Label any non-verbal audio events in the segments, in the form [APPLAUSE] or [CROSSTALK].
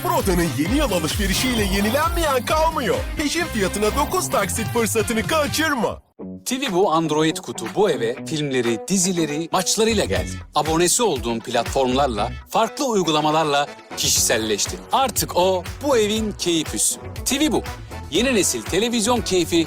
Sbroda'nın yeni yıl alışverişiyle yenilenmeyen kalmıyor. Peşin fiyatına 9 taksit fırsatını kaçırma. TV bu Android kutu bu eve filmleri, dizileri, maçlarıyla geldi. Abonesi olduğum platformlarla, farklı uygulamalarla kişiselleşti. Artık o bu evin keyifüsü. TV bu. Yeni nesil televizyon keyfi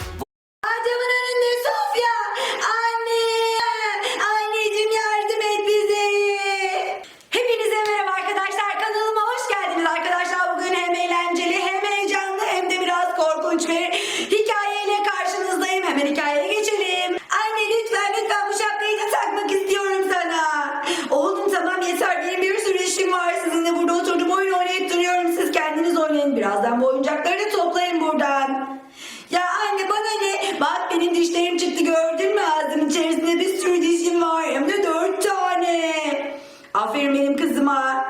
Aferin benim kızıma.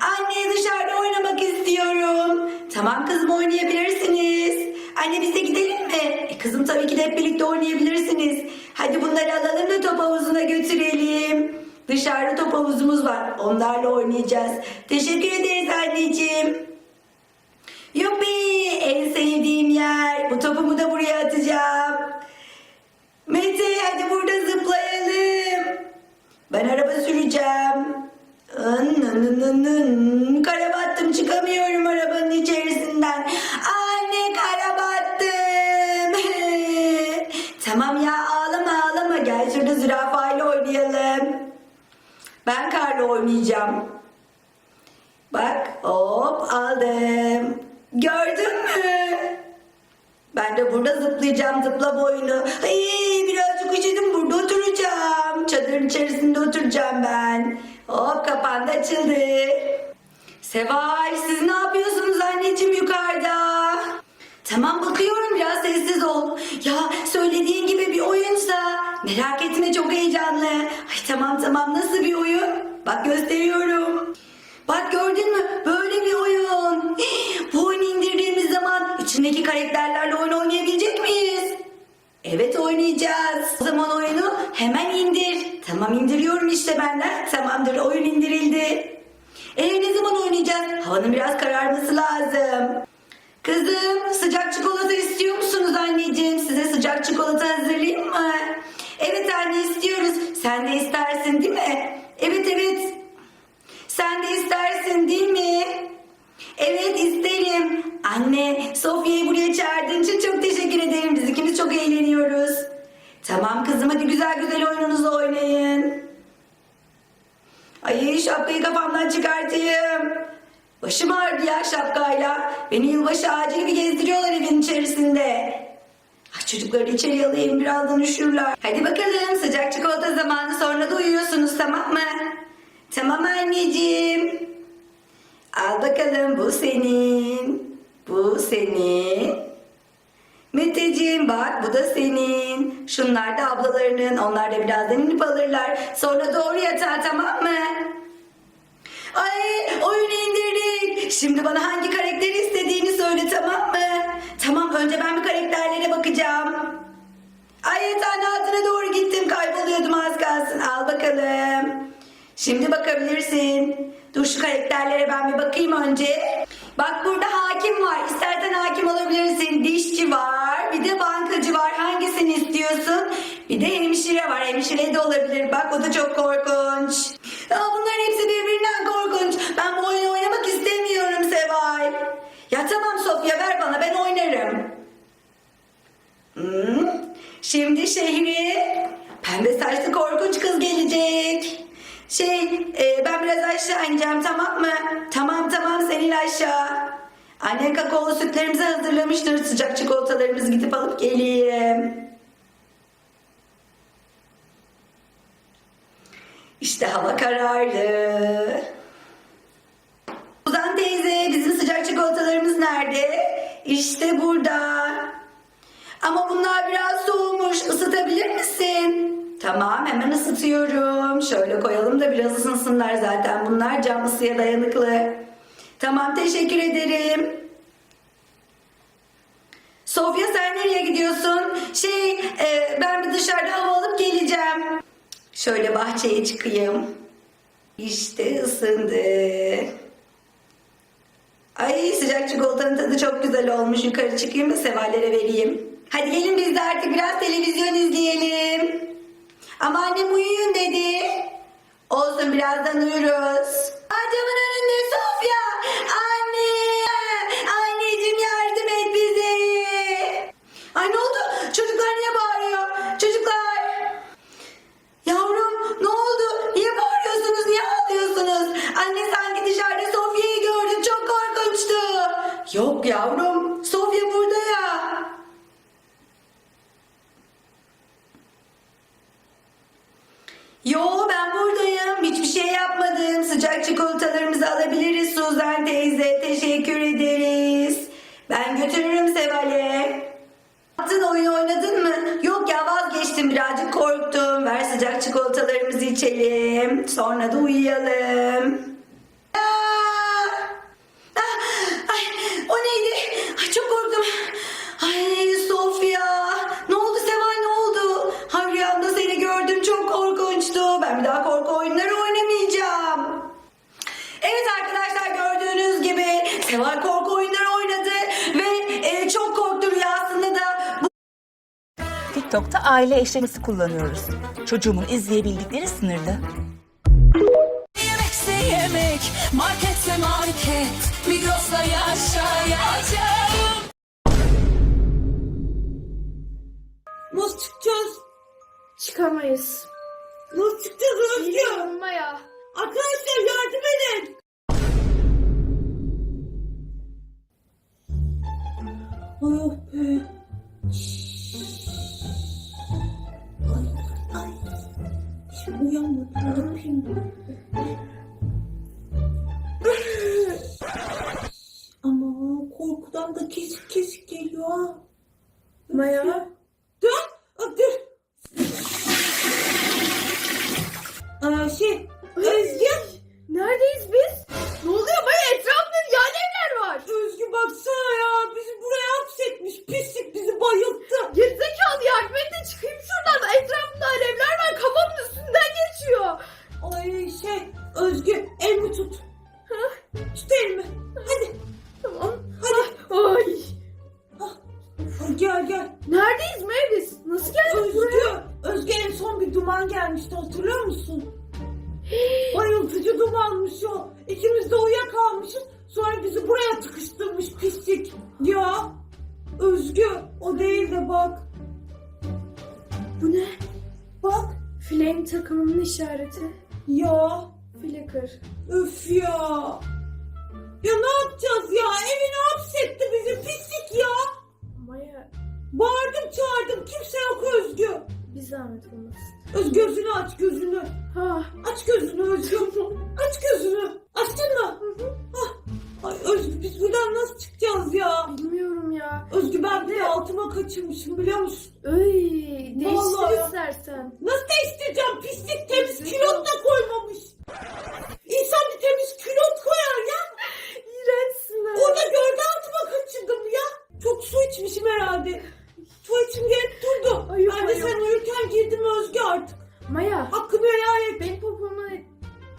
Anne dışarıda oynamak istiyorum. Tamam kızım oynayabilirsiniz. Anne biz de gidelim mi? E, kızım tabii ki de hep birlikte oynayabilirsiniz. Hadi bunları alalım da top havuzuna götürelim. Dışarıda top havuzumuz var. Onlarla oynayacağız. Teşekkür ederiz anneciğim. Yuppi en sevdiğim yer. Bu topumu da buraya atacağım. Mete hadi burada zıplayalım. Ben araba süreceğim. Kara battım çıkamıyorum arabanın içerisinden. Anne kara battım. [LAUGHS] tamam ya ağlama ağlama gel şurada zürafayla oynayalım. Ben karla oynayacağım. Bak hop aldım. Gördün mü? Ben de burada zıplayacağım zıpla boyunu. Ay, birazcık üşüdüm burada oturacağım. Çadırın içerisinde oturacağım ben. Hop kapandı açıldı. Seval siz ne yapıyorsunuz anneciğim yukarıda? Tamam bakıyorum biraz sessiz ol. Ya söylediğin gibi bir oyunsa merak etme çok heyecanlı. Ay tamam tamam nasıl bir oyun? Bak gösteriyorum. Bak gördün mü? Böyle bir oyun. [GASPS] Bu oyunu indirdiğimiz zaman içindeki karakterlerle oyun oynayabilecek miyiz? Evet oynayacağız. O zaman oyunu hemen indir. Tamam indiriyorum işte ben de. Tamamdır oyun indirildi. E ne zaman oynayacağız? Havanın biraz kararması lazım. Kızım sıcak çikolata istiyor musunuz anneciğim? Size sıcak çikolata hazırlayayım mı? Evet anne istiyoruz. Sen de istersin değil mi? Evet evet. Sen de istersin değil mi? Evet isterim. Anne Sofya'yı buraya çağırdığın için çok teşekkür ederim. Biz ikimiz çok eğleniyoruz. Tamam kızım hadi güzel güzel Beni yılbaşı ağacı gibi gezdiriyorlar evin içerisinde. Ah, çocukları içeri alayım birazdan üşürler. Hadi bakalım sıcak çikolata zamanı sonra da uyuyorsunuz tamam mı? Tamam anneciğim. Al bakalım bu senin. Bu senin. Meteciğim bak bu da senin. Şunlar da ablalarının. Onlar da birazdan inip alırlar. Sonra doğru yatağa tamam mı? Ay oyunu indirdik. Şimdi bana hangi karakteri istediğini söyle tamam mı? Tamam önce ben bir karakterlere bakacağım. Ay yatağın altına doğru gittim kayboluyordum az kalsın. Al bakalım. Şimdi bakabilirsin. Dur şu karakterlere ben bir bakayım önce. Bak burada hakim var. İstersen hakim olabilirsin. Dişçi var. Bir de bankacı var. Hangisini istiyorsun? Bir de hemşire var. Hemşire de olabilir. Bak o da çok korkunç. Ya bunların hepsi birbirinden korkunç. Ben bu oyunu Seval. Ya tamam Sofya ver bana ben oynarım. Hmm. Şimdi şehre pembe saçlı korkunç kız gelecek. Şey e, ben biraz aşağı ineceğim tamam mı? Tamam tamam senin aşağı. Annen kakaolu sütlerimizi hazırlamıştır. Sıcak çikolatalarımızı gidip alıp geleyim. İşte hava kararlı. İşte burada. Ama bunlar biraz soğumuş. Isıtabilir misin? Tamam hemen ısıtıyorum. Şöyle koyalım da biraz ısınsınlar zaten. Bunlar cam ısıya dayanıklı. Tamam teşekkür ederim. Sofya sen nereye gidiyorsun? Şey e, ben bir dışarıda hava alıp geleceğim. Şöyle bahçeye çıkayım. İşte ısındı. Ay sıcak çikolatanın tadı çok güzel olmuş. Yukarı çıkayım da severlere vereyim. Hadi gelin biz de artık biraz televizyon izleyelim. Ama annem uyuyun dedi. Olsun birazdan uyuruz. Aa, camın önünde Sofya. Yavrum. Sofya burada ya. Yo ben buradayım. Hiçbir şey yapmadım. Sıcak çikolatalarımızı alabiliriz Suzan teyze. Teşekkür ederiz. Ben götürürüm Seval'e. Yaptın oyun oynadın mı? Yok ya vazgeçtim birazcık korktum. Ver sıcak çikolatalarımızı içelim. Sonra da uyuyalım. TikTok'ta aile eşleşmesi kullanıyoruz. Çocuğumun izleyebildikleri sınırlı. Yemekse yemek, marketse market, Migros'la yaşa yaşayalım. Nasıl çıkacağız? Çıkamayız. Nasıl çıkacağız Özgür? Biliyorum Maya. Arkadaşlar yardım edin. Ay oh be. Gelmişti, hatırlıyor musun? Bayıltıcı dumanmış o. İkimiz de uyuyakalmışız. Sonra bizi buraya tıkıştırmış pislik. Ya, Özgü, o değil de bak. Bu ne? Bak. Flame takımının işareti. Ya, Flicker. öf ya. Ya ne yapacağız ya? Evine hapsetti bizi pislik ya. Maya Bağırdım çağırdım bir zahmet olmasın. Öz gözünü aç gözünü. Ha. Aç gözünü Özgü. aç gözünü. Açtın mı? Hah. Ay Özgü biz buradan nasıl çıkacağız ya? Bilmiyorum ya. Özgü ben de altıma kaçırmışım biliyor musun? Öy, değiştir ya. istersen. Nasıl değiştireceğim pislik temiz külot da koymamış. İnsan bir temiz külot koyar ya. İğrençsin. Orada gördü altıma kaçırdım ya. Çok su içmişim herhalde. Tuvaletim gelip durdu. Ay, ben de ay, uyurken girdim Özgü artık. Maya. Hakkını helal et. Benim popomu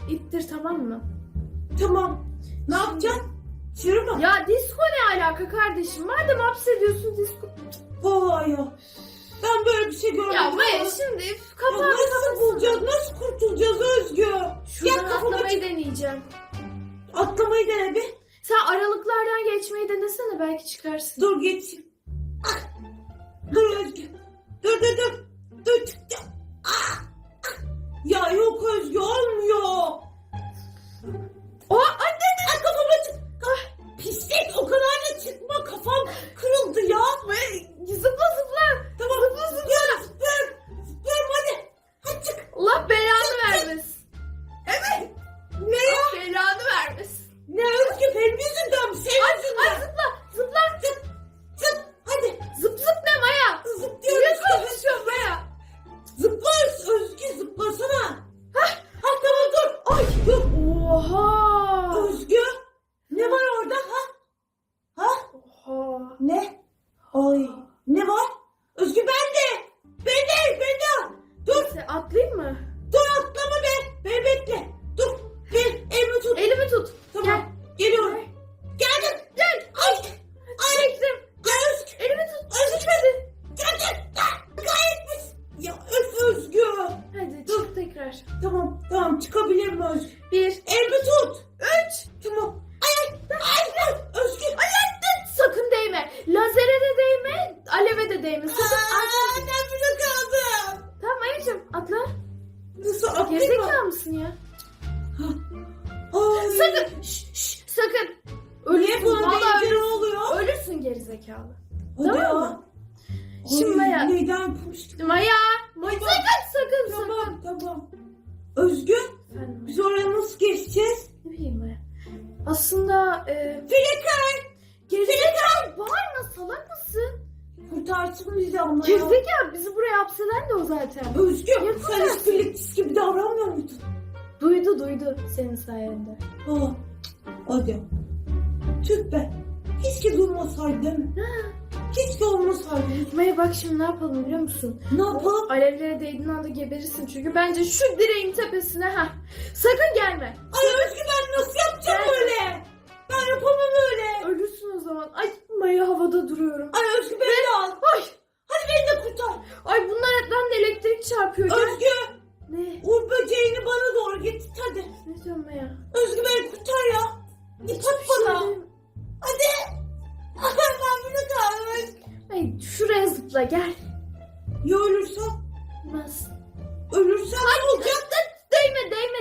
ittir tamam mı? Tamam. Ne yapacaksın? Çığır mı? Ya disco ne alaka kardeşim? Madem hapsediyorsun disco. Vallahi ya. Ben böyle bir şey görmedim. Ya Maya Ya şimdi Ya kapağını nasıl kapatsana. bulacağız? Nasıl kurtulacağız Özgü? Şuradan kafama atlamayı deneyeceğim. Atlamayı dene bir. Sen aralıklardan geçmeyi denesene belki çıkarsın. Neyse atlayayım mı? Gerizekalı mısın ya? Sakın. Şşt. kurtarsın bizi ya. Bizi buraya hapseden de o zaten. Özgür sen hiç birlikçisi gibi davranmıyor muydun? Duydu duydu senin sayende. Ha, hadi. Tüh be. Keşke durmasaydım. Keşke olmasaydım. Maya bak şimdi ne yapalım biliyor musun? Ne yapalım? Alevlere değdiğin anda geberirsin çünkü bence şu direğin tepesine ha. Sakın gelme. Ay Özgür ben nasıl yapacağım böyle?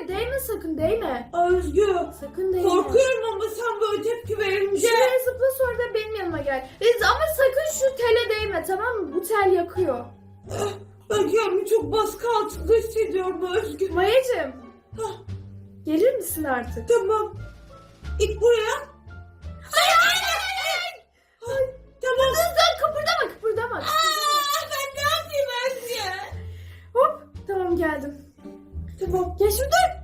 değme değme sakın değme. Özgü. Sakın değme. Korkuyorum ama sen böyle tepki verince. Şuraya zıpla sonra da benim yanıma gel. Ve- Ama sakın şu tele değme tamam mı? Bu tel yakıyor. Ah, ben kendimi çok baskı altında hissediyorum Özgü. Mayacığım. Hah, Gelir misin artık? tamam. İlk buraya. Hayır hayır hayır. Ay, tamam. Hızlan kıpırdama kıpırdama. Aa, ah, ben ne yapayım Özgü? Hop tamam geldim. Dur. Gel şuradan.